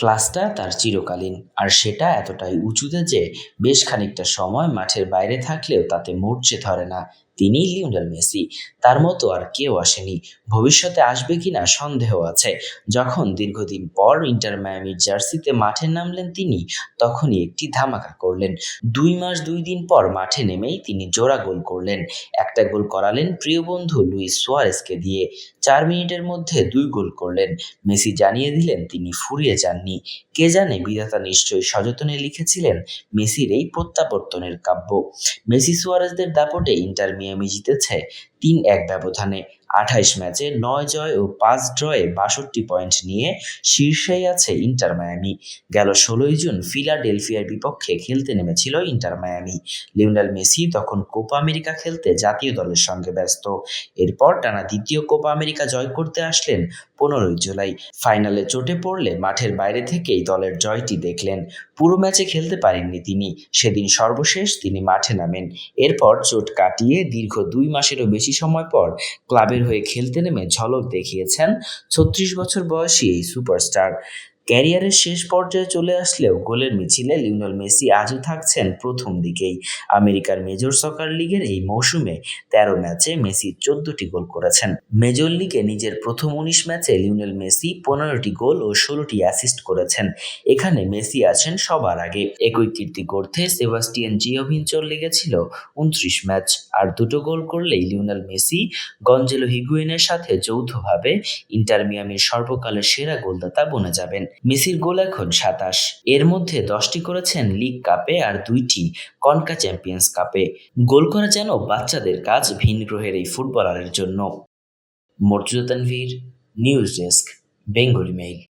ক্লাসটা তার চিরকালীন। আর সেটা এতটাই উঁচুতে যে বেশ খানিকটা সময় মাঠের বাইরে থাকলেও তাতে মরচে ধরে না। তিনি লিওনেল মেসি। তার মতো আর কেউ আসেনি। ভবিষ্যতে আসবে কিনা সন্দেহ আছে। যখন দীর্ঘদিন পর ইন্টার মায়ামির জার্সিতে মাঠে নামলেন তিনি, তখনই একটি ধামাকা করলেন। দুই মাস দুই দিন পর মাঠে নেমেই তিনি জোড়া গোল করলেন। একটা গোল করালেন প্রিয় বন্ধু লুইস সোয়ারেসকে দিয়ে। চার মিনিটের মধ্যে দুই গোল করলেন। মেসি জানিয়ে দিলেন তিনি ফুরিয়ে যাননি। কে জানে বিধাতা নিশ্চয়ই সযতনে লিখেছিলেন মেসির এই প্রত্যাবর্তনের কাব্য। মেসি সুয়ারেজদের দাপটে ইন্টার মিয়ামি জিতেছে তিন এক ব্যবধানে। আঠাইশ ম্যাচে নয় জয় ও পাঁচ ড্রয়ে বাষট্টি পয়েন্ট নিয়ে শীর্ষেই আছে ইন্টার মায়ামি। গেল ষোলোই জুন ফিলাডেলফিয়ার বিপক্ষে খেলতে নেমেছিল ইন্টার মায়ামি। লিওনেল মেসি তখন কোপা আমেরিকা খেলতে জাতীয় দলের সঙ্গে ব্যস্ত। এরপর টানা দ্বিতীয় কোপা আমেরিকা জয় করতে আসলেন পনেরোই জুলাই। ফাইনালে চোটে পড়লে মাঠের বাইরে থেকেই দলের জয়টি দেখলেন। পুরো ম্যাচে খেলতে পারেননি তিনি। সেদিন সর্বশেষ তিনি মাঠে নামেন। এরপর চোট কাটিয়ে দীর্ঘ দুই মাসেরও বেশি সময় পর ক্লাবের হয়ে খেলতে নেমে ঝলক দেখিয়েছেন ছত্রিশ বছর বয়সী এই সুপারস্টার। ক্যারিয়ারের শেষ পর্যায়ে চলে আসলেও গোলের মিছিলে লিওনেল মেসি আজও থাকছেন প্রথম দিকেই। আমেরিকার মেজর সকার লিগের এই মৌসুমে তেরো ম্যাচে মেসি চোদ্দটি গোল করেছেন। মেজর লিগে নিজের প্রথম উনিশ ম্যাচে লিওনেল মেসি পনেরোটি গোল ও ষোলোটি অ্যাসিস্ট করেছেন। এখানে মেসি আছেন সবার আগে। একই কীর্তি করতে সেবাস্টিয়ান জিওভিনচোর লেগেছিল উনত্রিশ ম্যাচ। আর দুটো গোল করলেই লিওনেল মেসি গঞ্জেলো হিগুয়েনের সাথে যৌথভাবে ইন্টার মিয়ামির সর্বকালের সেরা গোলদাতা বনে যাবেন। মেসির গোল এখন সাতাশ। এর মধ্যে দশটি করেছেন লিগ কাপে আর দুইটি কনকা চ্যাম্পিয়ন্স কাপে। গোল করা যেন বাচ্চাদের কাজ ভিন গ্রহের এই ফুটবলারের জন্য। Mortuza Tanvir news desk, Bengali mail.